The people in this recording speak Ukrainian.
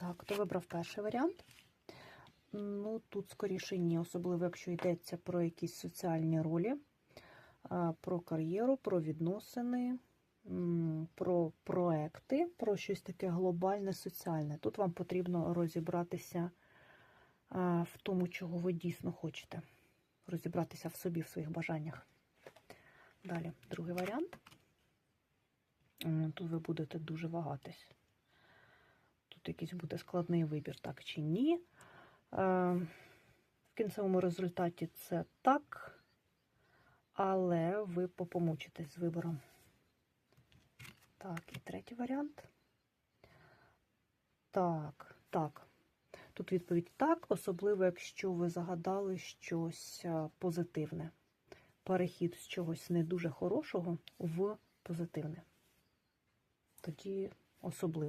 Так, хто вибрав перший варіант? Ну, тут скоріше ні, особливо, якщо йдеться про якісь соціальні ролі, про кар'єру, про відносини, про проекти, про щось таке глобальне, соціальне. Тут вам потрібно розібратися в тому, чого ви дійсно хочете. Розібратися в собі, в своїх бажаннях. Далі, другий варіант. Тут ви будете дуже вагатись. Тут якийсь буде складний вибір, так чи ні. Е, В кінцевому результаті це так, але ви попомучитесь з вибором. Так, і третій варіант. Так, так. Тут відповідь так, особливо, якщо ви загадали щось позитивне. Перехід з чогось не дуже хорошого в позитивне. Тоді особливо.